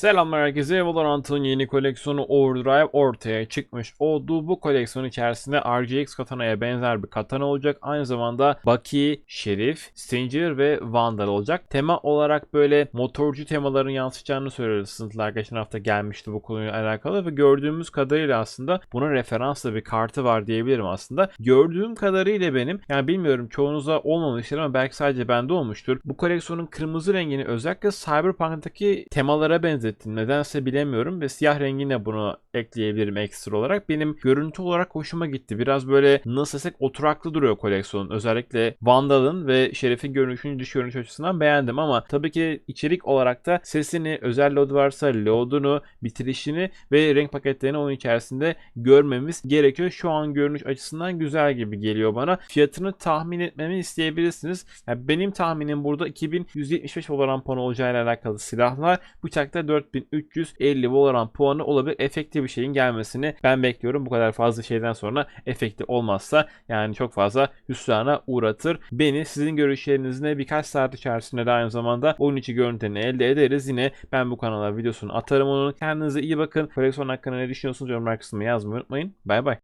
Selamlar herkese. Valorant'ın yeni koleksiyonu Overdrive ortaya çıkmış olduğu bu koleksiyon içerisinde RGX katanaya benzer bir katana olacak. Aynı zamanda Bucky, Şerif, Stinger ve Vandal olacak. Tema olarak böyle motorcu temaların yansıtacağını söylüyoruz. Sınıflar geçen hafta gelmişti bu konuyla alakalı ve gördüğümüz kadarıyla aslında buna referansla bir kartı var diyebilirim aslında. Gördüğüm kadarıyla benim yani bilmiyorum çoğunuza olmamıştır ama belki sadece bende olmuştur. Bu koleksiyonun kırmızı rengini özellikle Cyberpunk'taki temalara benzettim. Nedense bilemiyorum ve siyah rengine bunu ekleyebilirim ekstra olarak. Benim görüntü olarak hoşuma gitti. Biraz böyle nasıl desek oturaklı duruyor koleksiyonun. Özellikle Vandal'ın ve Şerif'in görünüşünü dış görünüş açısından beğendim ama tabii ki içerik olarak da sesini, özel load varsa load'unu, bitirişini ve renk paketlerini onun içerisinde görmemiz gerekiyor. Şu an görünüş açısından güzel gibi geliyor bana. Fiyatını tahmin etmemi isteyebilirsiniz. Yani benim tahminim burada 2175 Valorant puanı olacağıyla alakalı silahlar. Bıçakta 4350 Valorant puanı olabilir. Efektif bir şeyin gelmesini ben bekliyorum. Bu kadar fazla şeyden sonra efektif olmazsa yani çok fazla hüsrana uğratır. Beni sizin görüşlerinizle birkaç saat içerisinde de aynı zamanda oyun içi görüntülerini elde ederiz. Yine ben bu kanala videosunu atarım onun. Kendinize iyi bakın. Koleksiyon hakkında ne düşünüyorsunuz yorumlar kısmına yazmayı unutmayın. Bay bay.